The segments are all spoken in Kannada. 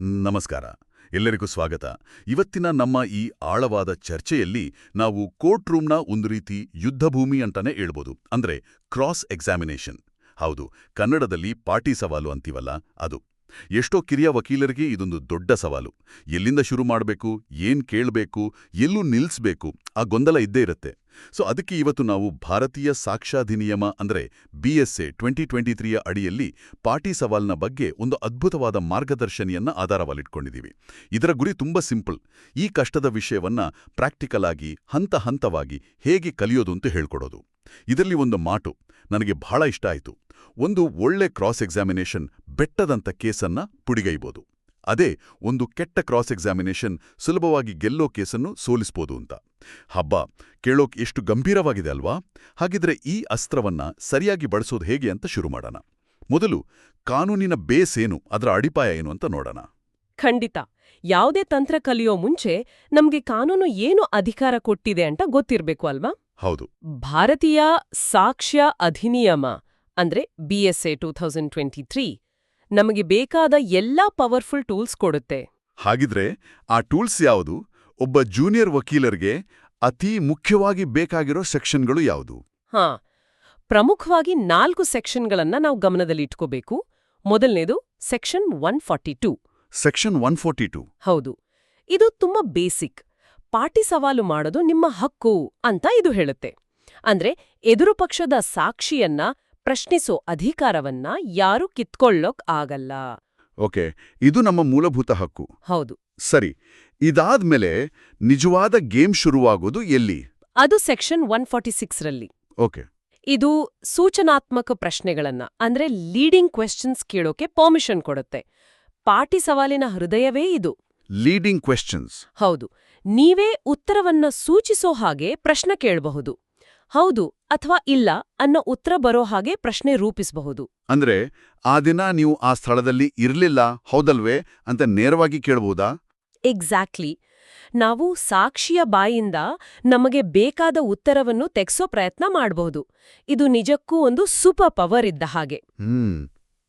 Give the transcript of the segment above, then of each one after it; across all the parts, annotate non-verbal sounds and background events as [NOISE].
ನಮಸ್ಕಾರ. ಎಲ್ಲರಿಗೂ ಸ್ವಾಗತ. ಇವತ್ತಿನ ನಮ್ಮ ಈ ಆಳವಾದ ಚರ್ಚೆಯಲ್ಲಿ ನಾವು ಕೋರ್ಟ್ ರೂಮ್ನ ಒಂದು ರೀತಿ ಯುದ್ಧಭೂಮಿ ಅಂತಾನೆ ಹೇಳ್ಬೋದು. ಅಂದ್ರೆ ಕ್ರಾಸ್ ಎಕ್ಸಾಮಿನೇಷನ್. ಹೌದು, ಕನ್ನಡದಲ್ಲಿ ಪಾಟಿ ಸವಾಲು ಅಂತೀವಲ್ಲ, ಅದು. ಎಷ್ಟೋ ಕಿರಿಯ ವಕೀಲರಿಗೆ ಇದೊಂದು ದೊಡ್ಡ ಸವಾಲು. ಎಲ್ಲಿಂದ ಶುರು ಮಾಡಬೇಕು, ಏನ್ ಕೇಳಬೇಕು, ಎಲ್ಲೂ ನಿಲ್ಲಿಸ್ಬೇಕು ಆ ಗೊಂದಲ ಇದ್ದೇ ಇರುತ್ತೆ. ಸೊ, ಅದಕ್ಕೆ ಇವತ್ತು ನಾವು ಭಾರತೀಯ ಸಾಕ್ಷ್ಯಾಧಿನಿಯಮ ಅಂದ್ರೆ ಎ ಟ್ವೆಂಟಿ ಟ್ವೆಂಟಿ ಅಡಿಯಲ್ಲಿ ಪಾಟಿ ಸವಾಲ್ನ ಬಗ್ಗೆ ಒಂದು ಅದ್ಭುತವಾದ ಮಾರ್ಗದರ್ಶನಿಯನ್ನು ಆಧಾರವಾಗಿಟ್ಕೊಂಡಿದ್ದೀವಿ ಇದರ ಗುರಿ ತುಂಬಾ ಸಿಂಪಲ್. ಈ ಕಷ್ಟದ ವಿಷಯವನ್ನ ಪ್ರಾಕ್ಟಿಕಲ್ ಆಗಿ, ಹಂತ ಹಂತವಾಗಿ ಹೇಗೆ ಕಲಿಯೋದು ಅಂತ ಹೇಳ್ಕೊಡೋದು. ಇದರಲ್ಲಿ ಒಂದು ಮಾಟು ನನಗೆ ಬಹಳ ಇಷ್ಟ ಆಯಿತು. ಒಂದು ಒಳ್ಳೆ ಕ್ರಾಸ್ ಎಕ್ಸಾಮಿನೇಷನ್ ಬೆಟ್ಟದಂತ ಕೇಸನ್ನ ಪುಡಿಗೈಬೋದು. ಅದೇ, ಒಂದು ಕೆಟ್ಟ ಕ್ರಾಸ್ ಎಕ್ಸಾಮಿನೇಷನ್ ಸುಲಭವಾಗಿ ಗೆಲ್ಲೋ ಕೇಸನ್ನು ಸೋಲಿಸ್ಬೋದು ಅಂತ. ಹಬ್ಬ, ಕೇಳೋಕ್ ಎಷ್ಟು ಗಂಭೀರವಾಗಿದೆ ಅಲ್ವಾ? ಹಾಗಿದ್ರೆ ಈ ಅಸ್ತ್ರವನ್ನ ಸರಿಯಾಗಿ ಬಳಸೋದು ಹೇಗೆ ಅಂತ ಶುರು ಮಾಡೋಣ. ಮೊದಲು, ಕಾನೂನಿನ ಬೇಸ್ ಏನು, ಅದರ ಅಡಿಪಾಯ ಏನು ಅಂತ ನೋಡೋಣ. ಖಂಡಿತ. ಯಾವುದೇ ತಂತ್ರ ಕಲಿಯೋ ಮುಂಚೆ ನಮಗೆ ಕಾನೂನು ಏನು ಅಧಿಕಾರ ಕೊಟ್ಟಿದೆ ಅಂತ ಗೊತ್ತಿರಬೇಕು ಅಲ್ವಾ? ಹೌದು. ಭಾರತೀಯ ಸಾಕ್ಷ್ಯ ಅಧಿನಿಯಮ ಅಂದ್ರೆ a two thousand twenty three ನಮಗೆ ಬೇಕಾದ ಎಲ್ಲಾ ಪವರ್ಫುಲ್ ಟೂಲ್ಸ್ ಕೊಡುತ್ತೆ. ಹಾಗಿದ್ರೆ ಆ ಟೂಲ್ಸ್ ಯಾವುದು? ಒಬ್ಬ ಜೂನಿಯರ್ ವಕೀಲರ್ಗೆ ಅತಿ ಮುಖ್ಯವಾಗಿ ಬೇಕಾಗಿರೋ ಸೆಕ್ಷನ್ಗಳು ಯಾವುದು? ಹಾ ಪ್ರಮುಖವಾಗಿ ನಾಲ್ಕು ಸೆಕ್ಷನ್ಗಳನ್ನ ನಾವು ಗಮನದಲ್ಲಿ ಇಟ್ಕೋಬೇಕು. ಮೊದಲನೇದು section one forty two. Section one forty two. ಹೌದು. ಇದು ತುಂಬಾ ಬೇಸಿಕ್. ಪಾಟಿ ಸವಾಲು ಮಾಡೋದು ನಿಮ್ಮ ಹಕ್ಕು ಅಂತ ಇದು ಹೇಳುತ್ತೆ. ಅಂದ್ರೆ ಎದುರು ಪಕ್ಷದ ಸಾಕ್ಷಿಯನ್ನ ಪ್ರಶ್ನಿಸೋ ಅಧಿಕಾರವನ್ನ ಯಾರೂ ಕಿತ್ಕೊಳ್ಳೋಕ್ ಆಗಲ್ಲ. ಓಕೆ ಇದು ನಮ್ಮ ಮೂಲಭೂತ ಹಕ್ಕು. ಹೌದು. ಸರಿ ಇದಾದ್ಮೇಲೆ ನಿಜವಾದ ಗೇಮ್ ಶುರುವಾಗೋದು ಎಲ್ಲಿ? ಅದು ಸೆಕ್ಷನ್ ಒನ್ ಫಾರ್ಟಿ ಸಿಕ್ಸ್ರಲ್ಲಿ ಓಕೆ. ಇದು ಸೂಚನಾತ್ಮಕ ಪ್ರಶ್ನೆಗಳನ್ನ ಅಂದ್ರೆ ಲೀಡಿಂಗ್ ಕ್ವೆಶ್ಚನ್ಸ್ ಕೇಳೋಕೆ ಪರ್ಮಿಷನ್ ಕೊಡುತ್ತೆ. ಪಾಟಿ ಸವಾಲಿನ ಹೃದಯವೇ ಇದು. Leading questions. ಹೌದು. ನೀವೇ ಉತ್ತರವನ್ನ ಸೂಚಿಸೋ ಹಾಗೆ ಪ್ರಶ್ನೆ ಕೇಳಬಹುದು. ಹೌದು ಅಥವಾ ಇಲ್ಲ ಅನ್ನೋ ಉತ್ತರ ಬರೋ ಹಾಗೆ ಪ್ರಶ್ನೆ ರೂಪಿಸಬಹುದು. ಅಂದ್ರೆ ಆ ದಿನ ನೀವು ಆ ಸ್ಥಳದಲ್ಲಿ ಇರ್ಲಿಲ್ಲ ಹೌದಲ್ವೇ ಅಂತ ನೇರವಾಗಿ ಕೇಳಬಹುದಾ ಎಕ್ಸಾಕ್ಟ್ಲಿ ನಾವು ಸಾಕ್ಷಿಯ ಬಾಯಿಂದ ನಮಗೆ ಬೇಕಾದ ಉತ್ತರವನ್ನು ತೆಗ್ಸೋ ಪ್ರಯತ್ನ ಮಾಡಬಹುದು ಇದು ನಿಜಕ್ಕೂ ಒಂದು ಸೂಪರ್ ಪವರ್ ಇದ್ದ ಹಾಗೆ.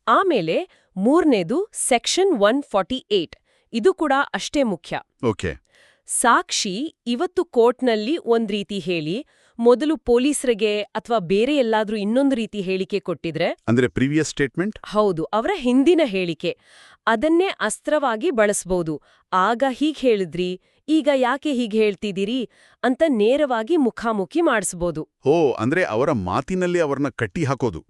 ಆಮೇಲೆ ಮೂರನೇದು ಸೆಕ್ಷನ್ ಒನ್ ಫಾರ್ಟಿ ಏಟ್ ಇದು ಕೂಡ ಅಷ್ಟೇ ಮುಖ್ಯ. ಓಕೆ ಸಾಕ್ಷಿ ಇವತ್ತು ಕೋರ್ಟ್ನಲ್ಲಿ ಒಂದ್ ರೀತಿ ಹೇಳಿ ಮೊದಲು ಪೊಲೀಸರಿಗೆ ಅಥವಾ ಬೇರೆ ಎಲ್ಲಾದ್ರೂ ಇನ್ನೊಂದು ರೀತಿ ಹೇಳಿಕೆ ಕೊಟ್ಟಿದ್ರೆ? ಅಂದ್ರೆ ಪ್ರೀವಿಯಸ್ ಸ್ಟೇಟ್ಮೆಂಟ್? ಹೌದು ಅವರ ಹಿಂದಿನ ಹೇಳಿಕೆ. ಅದನ್ನೇ ಅಸ್ತ್ರವಾಗಿ ಬಳಸಬಹುದು ಆಗ ಹೀಗ್ ಹೇಳಿದ್ರಿ ಈಗ ಯಾಕೆ ಹೀಗ್ ಹೇಳ್ತಿದ್ದೀರಿ ಅಂತ ನೇರವಾಗಿ ಮುಖಾಮುಖಿ ಮಾಡಿಸ್ಬೋದು. ಓ ಅಂದ್ರೆ ಅವರ ಮಾತಿನಲ್ಲಿ ಅವರನ್ನ ಕಟ್ಟಿ ಹಾಕೋದು.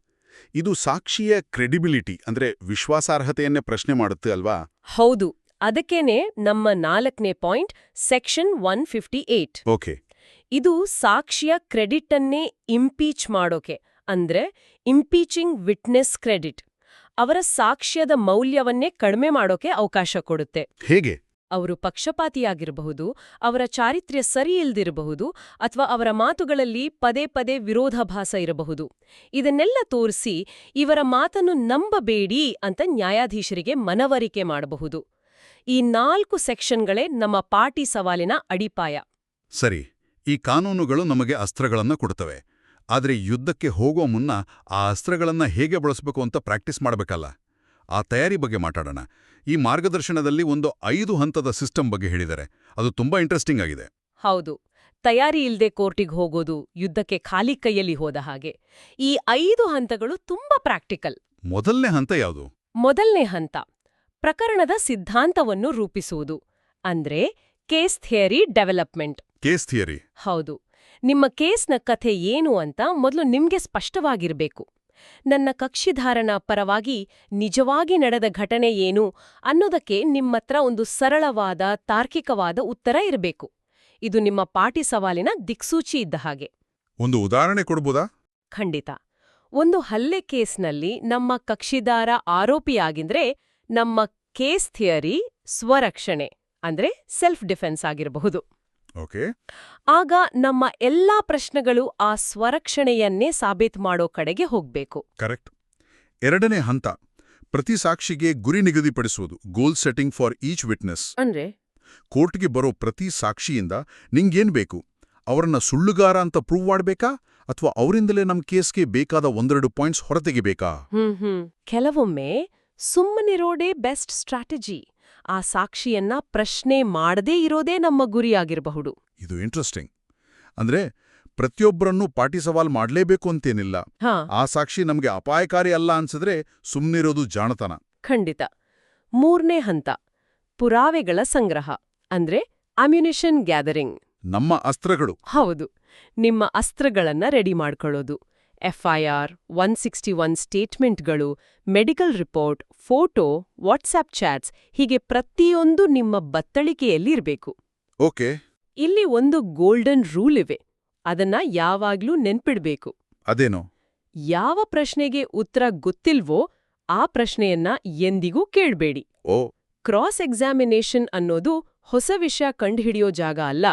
ಇದು ಸಾಕ್ಷಿಯ ಕ್ರೆಡಿಬಿಲಿಟಿ ಅಂದ್ರೆ ವಿಶ್ವಾಸಾರ್ಹತೆಯನ್ನೇ ಪ್ರಶ್ನೆ ಮಾಡುತ್ತೆ ಅಲ್ವಾ? ಹೌದು ಅದಕ್ಕೇನೆ ನಮ್ಮ ನಾಲ್ಕನೇ point section one fifty eight. Okay. ಇದು ಸಾಕ್ಷಿಯ ಕ್ರೆಡಿಟನ್ನೇ ಇಂಪೀಚ್ ಮಾಡೋಕೆ ಅಂದ್ರೆ ಇಂಪೀಚಿಂಗ್ ವಿಟ್ನೆಸ್ ಕ್ರೆಡಿಟ್. ಅವರ ಸಾಕ್ಷ್ಯದ ಮೌಲ್ಯವನ್ನೇ ಕಡಿಮೆ ಮಾಡೋಕೆ ಅವಕಾಶ ಕೊಡುತ್ತೆ. ಹೇಗೆ? ಅವರು ಪಕ್ಷಪಾತಿಯಾಗಿರಬಹುದು ಅವರ ಚಾರಿತ್ರ್ಯ ಸರಿ ಇಲ್ದಿರಬಹುದು ಅಥವಾ ಅವರ ಮಾತುಗಳಲ್ಲಿ ಪದೇ ಪದೇ ವಿರೋಧಾಭಾಸ ಇರಬಹುದು. ಇದನ್ನೆಲ್ಲ ತೋರಿಸಿ ಇವರ ಮಾತನ್ನು ನಂಬಬೇಡಿ ಅಂತ ನ್ಯಾಯಾಧೀಶರಿಗೆ ಮನವರಿಕೆ ಮಾಡಬಹುದು. ಈ ನಾಲ್ಕು ಸೆಕ್ಷನ್ಗಳೇ ನಮ್ಮ ಪಾಟಿ ಸವಾಲಿನ ಅಡಿಪಾಯ. ಸರಿ ಈ ಕಾನೂನುಗಳು ನಮಗೆ ಅಸ್ತ್ರಗಳನ್ನು ಕೊಡುತ್ತವೆ ಆದರೆ ಯುದ್ಧಕ್ಕೆ ಹೋಗೋ ಮುನ್ನ ಆ ಅಸ್ತ್ರಗಳನ್ನು ಹೇಗೆ ಬಳಸಬೇಕು ಅಂತ ಪ್ರಾಕ್ಟೀಸ್ ಮಾಡಬೇಕಲ್ಲ? ಆ ತಯಾರಿ ಬಗ್ಗೆ ಮಾತಾಡೋಣ. ಈ ಮಾರ್ಗದರ್ಶನದಲ್ಲಿ ಒಂದು ಐದು ಹಂತದ ಸಿಸ್ಟಮ್ ಬಗ್ಗೆ ಹೇಳಿದರೆ ಅದು ತುಂಬಾ ಇಂಟ್ರೆಸ್ಟಿಂಗ್ ಆಗಿದೆ. ಹೌದು. ತಯಾರಿ ಇಲ್ಲದೆ ಕೋರ್ಟಿಗೆ ಹೋಗೋದು ಯುದ್ಧಕ್ಕೆ ಖಾಲಿ ಕೈಯಲ್ಲಿ ಹೋದ ಹಾಗೆ. ಈ ಐದು ಹಂತಗಳು ತುಂಬಾ ಪ್ರಾಕ್ಟಿಕಲ್. ಮೊದಲನೇ ಹಂತ ಯಾವುದು? ಮೊದಲನೇ ಹಂತ. ಪ್ರಕರಣದ ಸಿದ್ಧಾಂತವನ್ನು ರೂಪಿಸುವುದು. ಅಂದ್ರೆ case theory development. Case theory. ಹೌದು. ನಿಮ್ಮ ಕೇಸ್ನ ಕಥೆ ಏನು ಅಂತ ಮೊದಲು ನಿಮ್ಗೆ ಸ್ಪಷ್ಟವಾಗಿರಬೇಕು. ನನ್ನ ಕಕ್ಷಿಧಾರನ ಪರವಾಗಿ ನಿಜವಾಗಿ ನಡೆದ ಘಟನೆ ಏನು ಅನ್ನೋದಕ್ಕೆ ನಿಮ್ಮತ್ರ ಒಂದು ಸರಳವಾದ ತಾರ್ಕಿಕವಾದ ಉತ್ತರ ಇರಬೇಕು. ಇದು ನಿಮ್ಮ ಪಾಟಿ ಸವಾಲಿನ ದಿಕ್ಸೂಚಿ ಇದ್ದ ಹಾಗೆ. ಒಂದು ಉದಾಹರಣೆ ಕೊಡಬಹುದಾ ಖಂಡಿತ. ಒಂದು ಹಲ್ಲೆ ಕೇಸ್ನಲ್ಲಿ ನಮ್ಮ ಕಕ್ಷಿದಾರ ಆರೋಪಿಯಾಗಿದ್ರೆ ನಮ್ಮ ಕೇಸ್ ಥಿಯರಿ ಸ್ವರಕ್ಷಣೆ ಅಂದ್ರೆ ಸೆಲ್ಫ್ ಡಿಫೆನ್ಸ್ ಆಗಿರಬಹುದು. ಓಕೆ. ಆಗ ನಮ್ಮ ಎಲ್ಲಾ ಪ್ರಶ್ನೆಗಳು ಆ ಸ್ವರಕ್ಷಣೆಯನ್ನೇ ಸಾಬೀತು ಮಾಡೋ ಕಡೆಗೆ ಹೋಗ್ಬೇಕು. ಕರೆಕ್ಟ್. ಎರಡನೇ ಹಂತ ಪ್ರತಿ ಸಾಕ್ಷಿಗೆ ಗುರಿ ನಿಗದಿಪಡಿಸುವುದು goal setting for each witness ಅಂದ್ರೆ? ಕೋರ್ಟ್ಗೆ ಬರೋ ಪ್ರತಿ ಸಾಕ್ಷಿಯಿಂದ ನಿಂಗೇನ್ ಬೇಕು? ಅವರನ್ನ ಸುಳ್ಳುಗಾರ ಅಂತ ಪ್ರೂವ್ ಮಾಡಬೇಕಾ? ಅಥವಾ ಅವರಿಂದಲೇ ನಮ್ಮ ಕೇಸ್ಗೆ ಬೇಕಾದ ಒಂದೆರಡು ಪಾಯಿಂಟ್ಸ್ ಹೊರತೆಗಿಬೇಕಾ? ಹ್ಮ್ ಹ್ಮ್. ಕೆಲವೊಮ್ಮೆ ಸುಮ್ಮನಿರೋಡೇ ಬೆಸ್ಟ್ ಸ್ಟ್ರಾಟಜಿ. ಆ ಸಾಕ್ಷಿಯನ್ನ ಪ್ರಶ್ನೆ ಮಾಡದೇ ಇರೋದೇ ನಮ್ಮ ಗುರಿಯಾಗಿರಬಹುದು. ಇದು ಇಂಟ್ರೆಸ್ಟಿಂಗ್. ಅಂದ್ರೆ ಪ್ರತಿಯೊಬ್ಬರನ್ನೂ ಪಾಟಿ ಸವಾಲ್ ಮಾಡಲೇಬೇಕು ಅಂತೇನಿಲ್ಲ. ಹಾ. ಆ ಸಾಕ್ಷಿ ನಮ್ಗೆ ಅಪಾಯಕಾರಿ ಅಲ್ಲ ಅನ್ಸಿದ್ರೆ ಸುಮ್ಮನಿರೋದು ಜಾಣತನ. ಖಂಡಿತ. ಮೂರನೇ ಹಂತ ಪುರಾವೆಗಳ ಸಂಗ್ರಹ ಅಂದ್ರೆ ಅಮ್ಯುನಿಷನ್ ಗ್ಯಾದರಿಂಗ್. ನಮ್ಮ ಅಸ್ತ್ರಗಳು. ಹೌದು. ನಿಮ್ಮ ಅಸ್ತ್ರಗಳನ್ನ ರೆಡಿ ಮಾಡ್ಕೊಳ್ಳೋದು. FIR one sixty one ಸ್ಟೇಟ್ಮೆಂಟ್ಗಳು medical report photo WhatsApp chats ಹೀಗೆ ಪ್ರತಿಯೊಂದು ನಿಮ್ಮ ಬತ್ತಳಿಕೆಯಲ್ಲಿ ಇರಬೇಕು. ಓಕೆ. ಇಲ್ಲಿ ಒಂದು ಗೋಲ್ಡನ್ ರೂಲ್ ಇವೆ. ಅದನ್ನ ಯಾವಾಗ್ಲೂ ನೆನ್ಪಿಡ್ಬೇಕು. ಅದೇನೋ? ಯಾವ ಪ್ರಶ್ನೆಗೆ ಉತ್ತರ ಗೊತ್ತಿಲ್ವೋ ಆ ಪ್ರಶ್ನೆಯನ್ನ ಎಂದಿಗೂ ಕೇಳ್ಬೇಡಿ. ಓ. ಕ್ರಾಸ್ ಎಕ್ಸಾಮಿನೇಷನ್ ಅನ್ನೋದು ಹೊಸ ವಿಷಯ ಕಂಡುಹಿಡಿಯೋ ಜಾಗ ಅಲ್ಲ.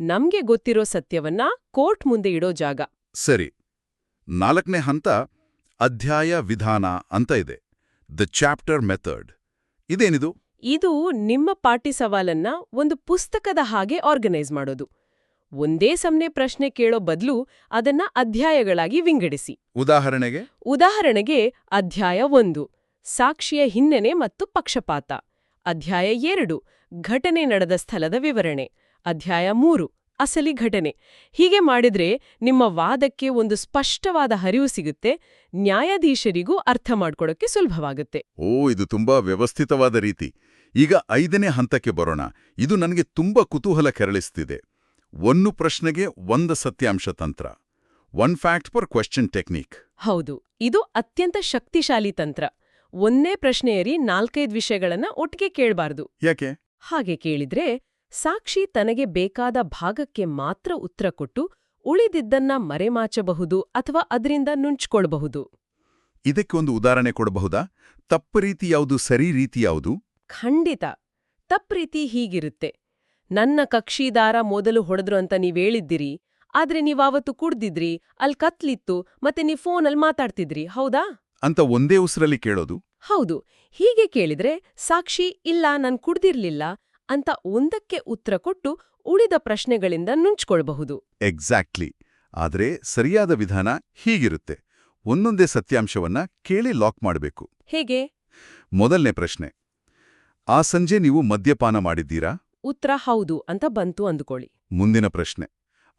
ನಮ್ಗೆ ಗೊತ್ತಿರೋ ಸತ್ಯವನ್ನ ಕೋರ್ಟ್ ಮುಂದೆ ಇಡೋ ಜಾಗ. ಸರಿ. ನಾಲ್ಕನೇ ಹಂತ ಅಧ್ಯಾಯ ವಿಧಾನ ಅಂತ ಇದೆ. ದ ಚಾಪ್ಟರ್ ಮೆಥಡ್ ಇದೇನಿದು? ಇದು ನಿಮ್ಮ ಪಾಟಿ ಸವಾಲನ್ನ ಒಂದು ಪುಸ್ತಕದ ಹಾಗೆ ಆರ್ಗನೈಸ್ ಮಾಡೋದು. ಒಂದೇ ಸಮನೆ ಪ್ರಶ್ನೆ ಕೇಳೋ ಬದಲು ಅದನ್ನ ಅಧ್ಯಾಯಗಳಾಗಿ ವಿಂಗಡಿಸಿ. ಉದಾಹರಣೆಗೆ? ಉದಾಹರಣೆಗೆ ಅಧ್ಯಾಯ ಒಂದು ಸಾಕ್ಷಿಯ ಹಿನ್ನೆಲೆ ಮತ್ತು ಪಕ್ಷಪಾತ. ಅಧ್ಯಾಯ ಎರಡು ಘಟನೆ ನಡೆದ ಸ್ಥಳದ ವಿವರಣೆ. ಅಧ್ಯಾಯ ಮೂರು ಅಸಲಿ ಘಟನೆ. ಹೀಗೆ ಮಾಡಿದ್ರೆ ನಿಮ್ಮ ವಾದಕ್ಕೆ ಒಂದು ಸ್ಪಷ್ಟವಾದ ಹರಿವು ಸಿಗುತ್ತೆ ನ್ಯಾಯಾಧೀಶರಿಗೂ ಅರ್ಥ ಮಾಡ್ಕೊಡೋಕೆ ಸುಲಭವಾಗುತ್ತೆ. ಓ ಇದು ತುಂಬಾ ವ್ಯವಸ್ಥಿತವಾದ ರೀತಿ. ಈಗ ಐದನೇ ಹಂತಕ್ಕೆ ಬರೋಣ. ಇದು ನನಗೆ ತುಂಬಾ ಕುತೂಹಲ ಕೆರಳಿಸ್ತಿದೆ. ಒಂದು ಪ್ರಶ್ನೆಗೆ ಒಂದ ಸತ್ಯಾಂಶ ತಂತ್ರ. One fact per question technique ಹೌದು ಇದು ಅತ್ಯಂತ ಶಕ್ತಿಶಾಲಿ ತಂತ್ರ. ಒಂದೇ ಪ್ರಶ್ನೆಯರಿ ನಾಲ್ಕೈದು ವಿಷಯಗಳನ್ನ ಒಟ್ಟಿಗೆ ಕೇಳಬಾರದು. ಯಾಕೆ? ಹಾಗೆ ಕೇಳಿದ್ರೆ ಸಾಕ್ಷಿ ತನಗೆ ಬೇಕಾದ ಭಾಗಕ್ಕೆ ಮಾತ್ರ ಉತ್ತರ ಕೊಟ್ಟು ಉಳಿದಿದ್ದನ್ನ ಮರೆಮಾಚಬಹುದು ಅಥವಾ ಅದರಿಂದ ನುಂಚ್ಕೊಳ್ಬಹುದು. ಇದಕ್ಕೆ ಒಂದು ಉದಾಹರಣೆ ಕೊಡಬಹುದಾ? ತಪ್ಪು ರೀತಿ ಯಾವುದು ಸರಿ ರೀತಿ ಯಾವುದು? ಖಂಡಿತ. ತಪ್ಪ್ರೀತಿ ಹೀಗಿರುತ್ತೆ. ನನ್ನ ಕಕ್ಷಿದಾರ ಮೊದಲು ಹೊಡೆದ್ರು ಅಂತ ನೀವೇಳಿದ್ದಿರಿ ಆದ್ರೆ ನೀವಾವತ್ತು ಕುಡ್ದಿದ್ರಿ ಅಲ್ ಕತ್ಲಿತ್ತು ಮತ್ತೆ ನೀವ್ ಫೋನಲ್ಲಿ ಮಾತಾಡ್ತಿದ್ರಿ ಹೌದಾ? ಅಂತ ಒಂದೇ ಉಸಿರಲ್ಲಿ ಕೇಳೋದು? ಹೌದು. ಹೀಗೆ ಕೇಳಿದ್ರೆ ಸಾಕ್ಷಿ ಇಲ್ಲ ನಾನ್ ಕುಡ್ದಿರ್ಲಿಲ್ಲ ಅಂತ ಒಂದಕ್ಕೆ ಉತ್ತರ ಕೊಟ್ಟು ಉಳಿದ ಪ್ರಶ್ನೆಗಳಿಂದ ನುಂಚ್ಕೊಳ್ಬಹುದು. ಎಕ್ಸಾಕ್ಟ್ಲಿ ಆದರೆ ಸರಿಯಾದ ವಿಧಾನ ಹೀಗಿರುತ್ತೆ. ಒಂದೊಂದೇ ಸತ್ಯಾಂಶವನ್ನ ಕೇಳಿ ಲಾಕ್ ಮಾಡಬೇಕು. ಹೇಗೆ? ಮೊದಲನೇ ಪ್ರಶ್ನೆ. ಆ ಸಂಜೆ ನೀವು ಮದ್ಯಪಾನ ಮಾಡಿದ್ದೀರಾ? ಉತ್ತರ ಹೌದು ಅಂತ ಬಂತು ಅಂದುಕೊಳ್ಳಿ. ಮುಂದಿನ ಪ್ರಶ್ನೆ.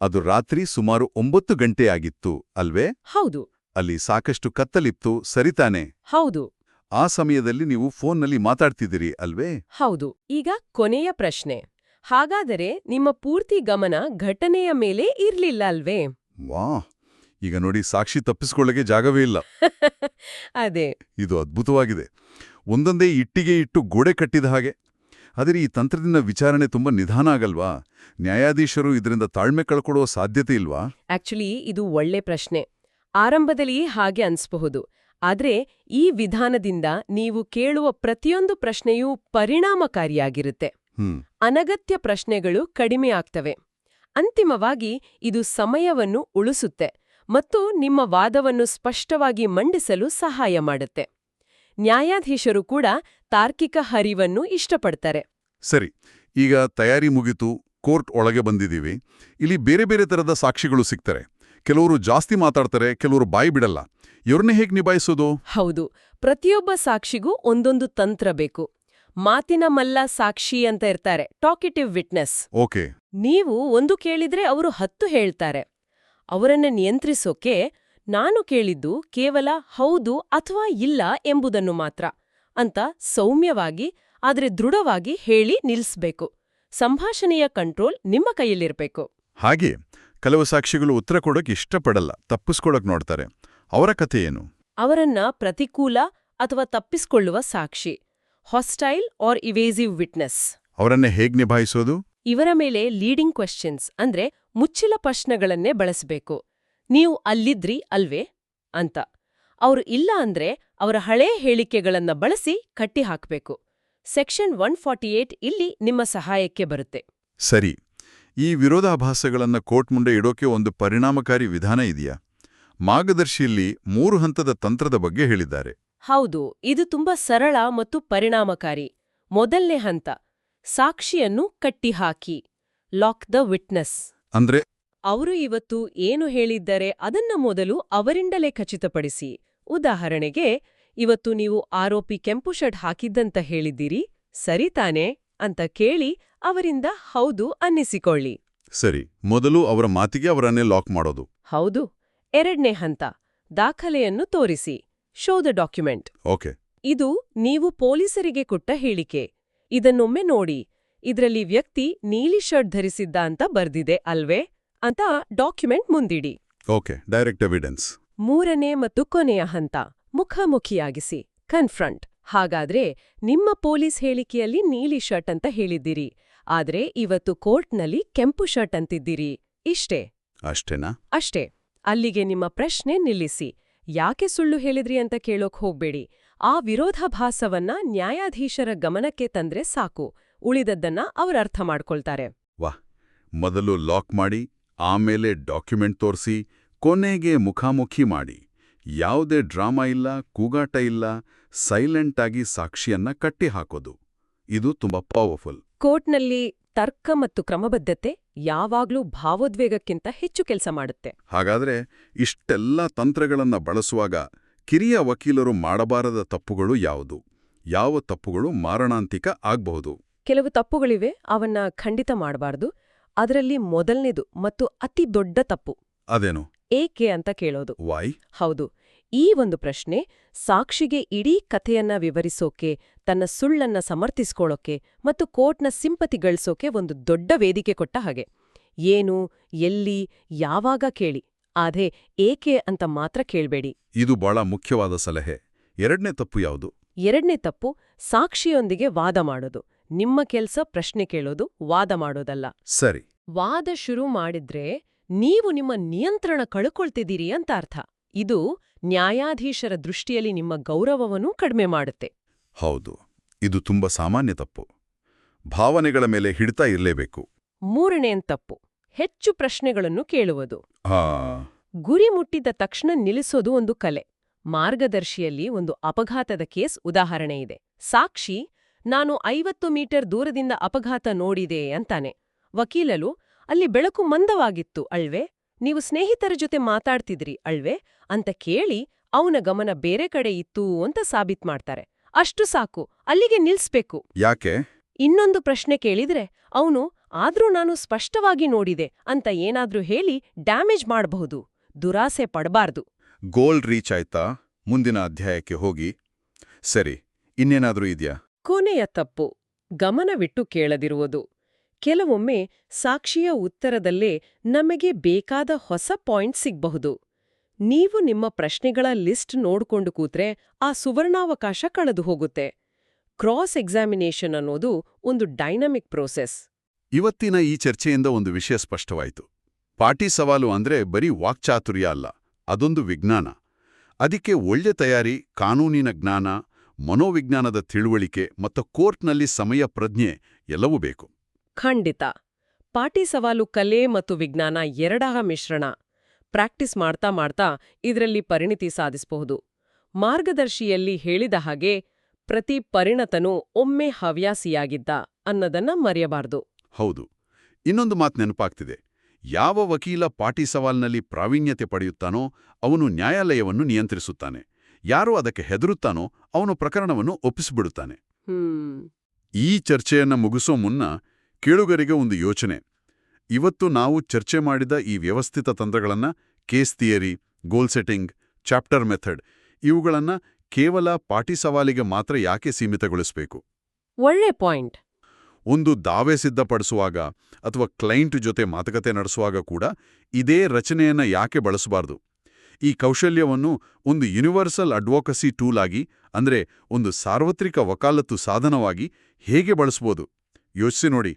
ಅದು ರಾತ್ರಿ ಸುಮಾರು ಒಂಬತ್ತು ಗಂಟೆ ಆಗಿತ್ತು ಅಲ್ವೇ? ಹೌದು. ಅಲ್ಲಿ ಸಾಕಷ್ಟು ಕತ್ತಲಿತ್ತು ಸರಿತಾನೆ? ಹೌದು. ಆ ಸಮಯದಲ್ಲಿ ನೀವು ಫೋನ್ನಲ್ಲಿ ಮಾತಾಡ್ತಿದ್ದೀರಿ ಅಲ್ವೇ? ಹೌದು. ಈಗ ಕೊನೆಯ ಪ್ರಶ್ನೆ. ಹಾಗಾದರೆ ನಿಮ್ಮ ಪೂರ್ತಿ ಗಮನ ಘಟನೆಯ ಮೇಲೆ ಇರ್ಲಿಲ್ಲ ಅಲ್ವೇ? ವಾ ಈಗ ನೋಡಿ ಸಾಕ್ಷಿ ತಪ್ಪಿಸ್ಕೊಳ್ಳೋಕೆ ಜಾಗವೇ ಇಲ್ಲ. [LAUGHS] ಅದೇ. ಇದು ಅದ್ಭುತವಾಗಿದೆ. ಒಂದೊಂದೇ ಇಟ್ಟಿಗೆ ಇಟ್ಟು ಗೋಡೆ ಕಟ್ಟಿದ ಹಾಗೆ. ಆದರೆ ಈ ತಂತ್ರದಿಂದ ವಿಚಾರಣೆ ತುಂಬಾ ನಿಧಾನ ಆಗಲ್ವಾ? ನ್ಯಾಯಾಧೀಶರು ಇದರಿಂದ ತಾಳ್ಮೆ ಕಳ್ಕೊಳ್ಳುವ ಸಾಧ್ಯತೆ ಇಲ್ವಾ? ಆಕ್ಚುಲಿ ಇದು ಒಳ್ಳೆ ಪ್ರಶ್ನೆ. ಆರಂಭದಲ್ಲಿ ಹಾಗೆ ಅನ್ಸ್ಬಹುದು. ಆದ್ರೆ ಈ ವಿಧಾನದಿಂದ ನೀವು ಕೇಳುವ ಪ್ರತಿಯೊಂದು ಪ್ರಶ್ನೆಯೂ ಪರಿಣಾಮಕಾರಿಯಾಗಿರುತ್ತೆ. ಅನಗತ್ಯ ಪ್ರಶ್ನೆಗಳು ಕಡಿಮೆ ಆಗ್ತವೆ. ಅಂತಿಮವಾಗಿ ಇದು ಸಮಯವನ್ನು ಉಳಿಸುತ್ತೆ ಮತ್ತು ನಿಮ್ಮ ವಾದವನ್ನು ಸ್ಪಷ್ಟವಾಗಿ ಮಂಡಿಸಲು ಸಹಾಯ ಮಾಡುತ್ತೆ. ನ್ಯಾಯಾಧೀಶರು ಕೂಡ ತಾರ್ಕಿಕ ಹರಿವನ್ನು ಇಷ್ಟಪಡ್ತಾರೆ. ಸರಿ ಈಗ ತಯಾರಿ ಮುಗಿತು ಕೋರ್ಟ್ ಒಳಗೆ ಬಂದಿದ್ದೀವಿ. ಇಲ್ಲಿ ಬೇರೆ ಬೇರೆ ತರದ ಸಾಕ್ಷಿಗಳು ಸಿಗ್ತಾರೆ. ಕೆಲವರು ಜಾಸ್ತಿ ಮಾತಾಡ್ತಾರೆ ಕೆಲವರು ಬಾಯಿ ಬಿಡಲ್ಲ. ಇವ್ರನ್ನೇ ಹೇಗೆ ನಿಭಾಯಿಸೋದು? ಹೌದು. ಪ್ರತಿಯೊಬ್ಬ ಸಾಕ್ಷಿಗೂ ಒಂದೊಂದು ತಂತ್ರ ಬೇಕು. ಮಾತಿನ ಮಲ್ಲ ಸಾಕ್ಷಿ ಅಂತ ಇರ್ತಾರೆ ಟಾಕಿಟಿವ್ ವಿಟ್ನೆಸ್ ಓಕೆ. ನೀವು ಒಂದು ಕೇಳಿದ್ರೆ ಅವರು ಹತ್ತು ಹೇಳ್ತಾರೆ. ಅವರನ್ನ ನಿಯಂತ್ರಿಸೋಕೆ ನಾನು ಕೇಳಿದ್ದು ಕೇವಲ ಹೌದು ಅಥವಾ ಇಲ್ಲ ಎಂಬುದನ್ನು ಮಾತ್ರ ಅಂತ ಸೌಮ್ಯವಾಗಿ ಆದರೆ ದೃಢವಾಗಿ ಹೇಳಿ ನಿಲ್ಸ್ಬೇಕು. ಸಂಭಾಷಣೆಯ ಕಂಟ್ರೋಲ್ ನಿಮ್ಮ ಕೈಯಲ್ಲಿರಬೇಕು. ಹಾಗೆ. ಕೆಲವು ಸಾಕ್ಷಿಗಳು ಉತ್ತರ ಕೊಡೋಕೆ ಇಷ್ಟಪಡಲ್ಲ ತಪ್ಪಿಸ್ಕೊಳಕ್ ನೋಡ್ತಾರೆ. ಅವರ ಕಥೆ ಏನು? ಅವರನ್ನ ಪ್ರತಿಕೂಲ ಅಥವಾ ತಪ್ಪಿಸ್ಕೊಳ್ಳುವ ಸಾಕ್ಷಿ ಹಾಸ್ಟೈಲ್ ಆರ್ ಇವೇಸಿವ್ ವಿಟ್ನೆಸ್ ಅವರನ್ನ ಹೇಗ್ ನಿಭಾಯಿಸೋದು? ಇವರ ಮೇಲೆ ಲೀಡಿಂಗ್ ಕ್ವೆಶ್ಚನ್ಸ್ ಅಂದ್ರೆ ಮುಚ್ಚಿಲ ಪ್ರಶ್ನೆಗಳನ್ನೇ ಬಳಸಬೇಕು. ನೀವು ಅಲ್ಲಿದ್ರಿ ಅಲ್ವೇ? ಅಂತ. ಅವರು ಇಲ್ಲ ಅಂದ್ರೆ ಅವರ ಹಳೇ ಹೇಳಿಕೆಗಳನ್ನ ಬಳಸಿ ಕಟ್ಟಿ ಹಾಕ್ಬೇಕು ಸೆಕ್ಷನ್ ಒನ್ ಫಾರ್ಟಿ ಏಟ್ ಇಲ್ಲಿ ನಿಮ್ಮ ಸಹಾಯಕ್ಕೆ ಬರುತ್ತೆ. ಸರಿ. ಈ ವಿರೋಧಾಭಾಸಗಳನ್ನು ಕೋರ್ಟ್ ಮುಂದೆ ಇಡೋಕೆ ಒಂದು ಪರಿಣಾಮಕಾರಿ ವಿಧಾನ ಇದೆಯಾ? ಮಾರ್ಗದರ್ಶಿಯಲ್ಲಿ ಮೂರು ಹಂತದ ತಂತ್ರದ ಬಗ್ಗೆ ಹೇಳಿದ್ದಾರೆ. ಹೌದು ಇದು ತುಂಬಾ ಸರಳ ಮತ್ತು ಪರಿಣಾಮಕಾರಿ. ಮೊದಲನೇ ಹಂತ ಸಾಕ್ಷಿಯನ್ನು ಕಟ್ಟಿಹಾಕಿ. ಲಾಕ್ ದ ವಿಟ್ನೆಸ್ ಅಂದ್ರೆ? ಅವರು ಇವತ್ತು ಏನು ಹೇಳಿದ್ದಾರೆ ಅದನ್ನ ಮೊದಲು ಅವರಿಂದಲೇ ಖಚಿತಪಡಿಸಿ. ಉದಾಹರಣೆಗೆ ಇವತ್ತು ನೀವು ಆರೋಪಿ ಕೆಂಪು ಶರ್ಟ್ ಹಾಕಿದ್ದಂತ ಹೇಳಿದ್ದೀರಿ ಸರಿ ತಾನೇ ಅಂತ ಕೇಳಿ ಅವರಿಂದ ಹೌದು ಅನ್ನಿಸಿಕೊಳ್ಳಿ. ಸರಿ ಮೊದಲು ಅವರ ಮಾತಿಗೆ ಅವರನ್ನೇ ಲಾಕ್ ಮಾಡೋದು. ಹೌದು ಎರಡನೇ ಹಂತ ದಾಖಲೆಯನ್ನು ತೋರಿಸಿ ಶೋ ದ ಡಾಕ್ಯುಮೆಂಟ್. ಓಕೆ. ಇದು ನೀವು ಪೊಲೀಸರಿಗೆ ಕೊಟ್ಟ ಹೇಳಿಕೆ. ಇದನ್ನೊಮ್ಮೆ ನೋಡಿ ಇದರಲ್ಲಿ ವ್ಯಕ್ತಿ ನೀಲಿ ಶರ್ಟ್ ಧರಿಸಿದ್ದ ಅಂತ ಬರ್ದಿದೆ ಅಲ್ವೇ? ಅಂತ ಡಾಕ್ಯುಮೆಂಟ್ ಮುಂದಿಡಿ. Okay direct evidence. ಮೂರನೇ ಮತ್ತು ಕೊನೆಯ ಹಂತ ಮುಖಾಮುಖಿಯಾಗಿಸಿ ಕನ್ಫ್ರಂಟ್. ಹಾಗಾದ್ರೆ ನಿಮ್ಮ ಪೊಲೀಸ್ ಹೇಳಿಕೆಯಲ್ಲಿ ನೀಲಿ ಶರ್ಟ್ ಅಂತ ಹೇಳಿದ್ದೀರಿ. ಆದ್ರೆ ಇವತ್ತು ಕೋರ್ಟ್ನಲ್ಲಿ ಕೆಂಪು ಶರ್ಟ್ ಅಂತಿದ್ದೀರಿ. ಇಷ್ಟೇ? ಅಷ್ಟೇನಾ? ಅಷ್ಟೇ. ಅಲ್ಲಿಗೆ ನಿಮ್ಮ ಪ್ರಶ್ನೆ ನಿಲ್ಲಿಸಿ. ಯಾಕೆ ಸುಳ್ಳು ಹೇಳಿದ್ರಿ ಅಂತ ಕೇಳೋಕ್ ಹೋಗ್ಬೇಡಿ. ಆ ವಿರೋಧಾಭಾಸವನ್ನ ನ್ಯಾಯಾಧೀಶರ ಗಮನಕ್ಕೆ ತಂದ್ರೆ ಸಾಕು. ಉಳಿದದ್ದನ್ನ ಅವ್ರ ಅರ್ಥ ಮಾಡ್ಕೊಳ್ತಾರೆ. ವಾಹ್. ಮೊದಲು ಲಾಕ್ ಮಾಡಿ ಆಮೇಲೆ ಡಾಕ್ಯುಮೆಂಟ್ ತೋರಿಸಿ ಕೊನೆಗೆ ಮುಖಾಮುಖಿ ಮಾಡಿ. ಯಾವುದೇ ಡ್ರಾಮಾ ಇಲ್ಲ ಕೂಗಾಟ ಇಲ್ಲ ಸೈಲೆಂಟ್ ಆಗಿ ಸಾಕ್ಷಿಯನ್ನ ಕಟ್ಟಿ ಹಾಕೋದು. ಇದು ತುಂಬಾ ಪವರ್ಫುಲ್ ಕೋರ್ಟ್ನಲ್ಲಿ ತರ್ಕ ಮತ್ತು ಕ್ರಮಬದ್ಧತೆ ಯಾವಾಗ್ಲೂ ಭಾವೋದ್ವೇಗಕ್ಕಿಂತ ಹೆಚ್ಚು ಕೆಲಸ ಮಾಡುತ್ತೆ. ಹಾಗಾದ್ರೆ ಇಷ್ಟೆಲ್ಲ ತಂತ್ರಗಳನ್ನ ಬಳಸುವಾಗ ಕಿರಿಯ ವಕೀಲರು ಮಾಡಬಾರದ ತಪ್ಪುಗಳು ಯಾವುದು? ಯಾವ ತಪ್ಪುಗಳು ಮಾರಣಾಂತಿಕ ಆಗ್ಬಹುದು? ಕೆಲವು ತಪ್ಪುಗಳಿವೆ ಅವನ್ನ ಖಂಡಿತ ಮಾಡಬಾರದು. ಅದರಲ್ಲಿ ಮೊದಲನೇದು ಮತ್ತು ಅತಿ ದೊಡ್ಡ ತಪ್ಪು. ಅದೇನು? ಏಕೆ ಅಂತ ಕೇಳೋದು. ವೈ ಹೌದು ಈ ಒಂದು ಪ್ರಶ್ನೆ ಸಾಕ್ಷಿಗೆ ಇಡೀ ಕಥೆಯನ್ನ ವಿವರಿಸೋಕೆ ತನ್ನ ಸುಳ್ಳನ್ನ ಸಮರ್ಥಿಸ್ಕೊಳ್ಳೋಕೆ ಮತ್ತು ಕೋರ್ಟ್ನ ಸಿಂಪತಿ ಗಳಿಸೋಕೆ ಒಂದು ದೊಡ್ಡ ವೇದಿಕೆ ಕೊಟ್ಟ ಹಾಗೆ. ಏನು ಎಲ್ಲಿ ಯಾವಾಗ ಕೇಳಿ. ಆದ್ರೆ ಏಕೆ ಅಂತ ಮಾತ್ರ ಕೇಳ್ಬೇಡಿ. ಇದು ಬಹಳ ಮುಖ್ಯವಾದ ಸಲಹೆ. ಎರಡನೇ ತಪ್ಪು ಯಾವುದು? ಎರಡನೇ ತಪ್ಪು ಸಾಕ್ಷಿಯೊಂದಿಗೆ ವಾದ ಮಾಡೋದು. ನಿಮ್ಮ ಕೆಲಸ ಪ್ರಶ್ನೆ ಕೇಳೋದು ವಾದ ಮಾಡೋದಲ್ಲ. ಸರಿ. ವಾದ ಶುರು ಮಾಡಿದ್ರೆ ನೀವು ನಿಮ್ಮ ನಿಯಂತ್ರಣ ಕಳ್ಕೊಳ್ತಿದ್ದೀರಿ ಅಂತ ಅರ್ಥ. ಇದು ನ್ಯಾಯಾಧೀಶರ ದೃಷ್ಟಿಯಲ್ಲಿ ನಿಮ್ಮ ಗೌರವವನ್ನೂ ಕಡಿಮೆ ಮಾಡುತ್ತೆ. ಹೌದು ಇದು ತುಂಬಾ ಸಾಮಾನ್ಯ ತಪ್ಪು. ಭಾವನೆಗಳ ಮೇಲೆ ಹಿಡಿತ ಇರಲೇಬೇಕು. ಮೂರನೇನ್ ತಪ್ಪು ಹೆಚ್ಚು ಪ್ರಶ್ನೆಗಳನ್ನು ಕೇಳುವುದು. ಆ ಗುರಿ ಮುಟ್ಟಿದ ತಕ್ಷಣ ನಿಲ್ಲಿಸೋದು ಒಂದು ಕಲೆ. ಮಾರ್ಗದರ್ಶಿಯಲ್ಲಿ ಒಂದು ಅಪಘಾತದ ಕೇಸ್ ಉದಾಹರಣೆ ಇದೆ. ಸಾಕ್ಷಿ ನಾನು ಐವತ್ತು ಮೀಟರ್ ದೂರದಿಂದ ಅಪಘಾತ ನೋಡಿದೆ ಅಂತಾನೆ. ವಕೀಲಲು ಅಲ್ಲಿ ಬೆಳಕು ಮಂದವಾಗಿತ್ತು ಅಳ್ವೆ. ನೀವು ಸ್ನೇಹಿತರ ಜೊತೆ ಮಾತಾಡ್ತಿದ್ರಿ ಅಳ್ವೆ ಅಂತ ಕೇಳಿ ಅವನ ಗಮನ ಬೇರೆ ಕಡೆ ಇತ್ತು ಅಂತ ಸಾಬೀತ್ ಮಾಡ್ತಾರೆ. ಅಷ್ಟು ಸಾಕು ಅಲ್ಲಿಗೆ ನಿಲ್ಸ್ಬೇಕು. ಯಾಕೆ? ಇನ್ನೊಂದು ಪ್ರಶ್ನೆ ಕೇಳಿದ್ರೆ ಅವನು ಆದ್ರೂ ನಾನು ಸ್ಪಷ್ಟವಾಗಿ ನೋಡಿದೆ ಅಂತ ಏನಾದ್ರೂ ಹೇಳಿ ಡ್ಯಾಮೇಜ್ ಮಾಡಬಹುದು ದುರಾಸೆ ಪಡಬಾರ್ದು. ಗೋಲ್ ರೀಚ್ ಆಯ್ತಾ? ಮುಂದಿನ ಅಧ್ಯಾಯಕ್ಕೆ ಹೋಗಿ. ಸರಿ ಇನ್ನೇನಾದ್ರೂ ಇದೆಯಾ? ಕೊನೆಯ ತಪ್ಪು ಗಮನವಿಟ್ಟು ಕೇಳದಿರುವುದು. ಕೆಲವೊಮ್ಮೆ ಸಾಕ್ಷಿಯ ಉತ್ತರದಲ್ಲೇ ನಮಗೆ ಬೇಕಾದ ಹೊಸ ಪಾಯಿಂಟ್ ಸಿಗಬಹುದು. ನೀವು ನಿಮ್ಮ ಪ್ರಶ್ನೆಗಳ ಲಿಸ್ಟ್ ನೋಡ್ಕೊಂಡು ಕೂತ್ರೆ ಆ ಸುವರ್ಣಾವಕಾಶ ಕಳೆದು ಹೋಗುತ್ತೆ. ಕ್ರಾಸ್ ಎಕ್ಸಾಮಿನೇಷನ್ ಅನ್ನೋದು ಒಂದು ಡೈನಮಿಕ್ ಪ್ರೋಸೆಸ್. ಇವತ್ತಿನ ಈ ಚರ್ಚೆಯಿಂದ ಒಂದು ವಿಷಯ ಸ್ಪಷ್ಟವಾಯಿತು. ಪಾಟಿ ಸವಾಲು ಅಂದ್ರೆ ಬರೀ ವಾಕ್ಚಾತುರ್ಯ ಅಲ್ಲ, ಅದೊಂದು ವಿಜ್ಞಾನ. ಅದಕ್ಕೆ ಒಳ್ಳೆ ತಯಾರಿ, ಕಾನೂನಿನ ಜ್ಞಾನ, ಮನೋವಿಜ್ಞಾನದ ತಿಳುವಳಿಕೆ ಮತ್ತು ಕೋರ್ಟ್ನಲ್ಲಿ ಸಮಯ ಪ್ರಜ್ಞೆ ಎಲ್ಲವೂ ಬೇಕು. ಖಂಡಿತ. ಪಾಟಿ ಸವಾಲು ಕಲೆ ಮತ್ತು ವಿಜ್ಞಾನ ಎರಡರ ಮಿಶ್ರಣ. ಪ್ರಾಕ್ಟೀಸ್ ಮಾಡ್ತಾ ಮಾಡ್ತಾ ಇದರಲ್ಲಿ ಪರಿಣಿತಿ ಸಾಧಿಸಬಹುದು. ಮಾರ್ಗದರ್ಶಿಯಲ್ಲಿ ಹೇಳಿದ ಹಾಗೆ ಪ್ರತಿ ಪರಿಣತನು ಒಮ್ಮೆ ಹವ್ಯಾಸಿಯಾಗಿದ್ದ ಅನ್ನೋದನ್ನ ಮರೆಯಬಾರ್ದು. ಹೌದು. ಇನ್ನೊಂದು ಮಾತು ನೆನಪಾಗ್ತಿದೆ. ಯಾವ ವಕೀಲ ಪಾಟಿ ಸವಾಲ್ನಲ್ಲಿ ಪ್ರಾವೀಣ್ಯತೆ ಪಡೆಯುತ್ತಾನೋ ಅವನು ನ್ಯಾಯಾಲಯವನ್ನು ನಿಯಂತ್ರಿಸುತ್ತಾನೆ. ಯಾರು ಅದಕ್ಕೆ ಹೆದರುತ್ತಾನೋ ಅವನು ಪ್ರಕರಣವನ್ನು ಒಪ್ಪಿಸಿಬಿಡುತ್ತಾನೆ. ಈ ಚರ್ಚೆಯನ್ನು ಮುಗಿಸೋ ಮುನ್ನ ಕೇಳುಗರಿಗೆ ಒಂದು ಯೋಚನೆ. ಇವತ್ತು ನಾವು ಚರ್ಚೆ ಮಾಡಿದ ಈ ವ್ಯವಸ್ಥಿತ ತಂತ್ರಗಳನ್ನು case theory goal setting chapter method ಇವುಗಳನ್ನು ಕೇವಲ ಪಾಟಿ ಸವಾಲಿಗೆ ಮಾತ್ರ ಯಾಕೆ ಸೀಮಿತಗೊಳಿಸಬೇಕು? ಒಳ್ಳೆ ಪಾಯಿಂಟ್. ಒಂದು ದಾವೆ ಸಿದ್ಧಪಡಿಸುವಾಗ ಅಥವಾ ಕ್ಲೈಂಟ್ ಜೊತೆ ಮಾತುಕತೆ ನಡೆಸುವಾಗ ಕೂಡ ಇದೇ ರಚನೆಯನ್ನ ಯಾಕೆ ಬಳಸಬಾರ್ದು? ಈ ಕೌಶಲ್ಯವನ್ನು ಒಂದು ಯೂನಿವರ್ಸಲ್ ಅಡ್ವೊಕಸಿ ಟೂಲ್ ಆಗಿ ಅಂದ್ರೆ ಒಂದು ಸಾರ್ವತ್ರಿಕ ವಕಾಲತ್ತು ಸಾಧನವಾಗಿ ಹೇಗೆ ಬಳಸ್ಬೋದು? ಯೋಚಿಸಿ ನೋಡಿ.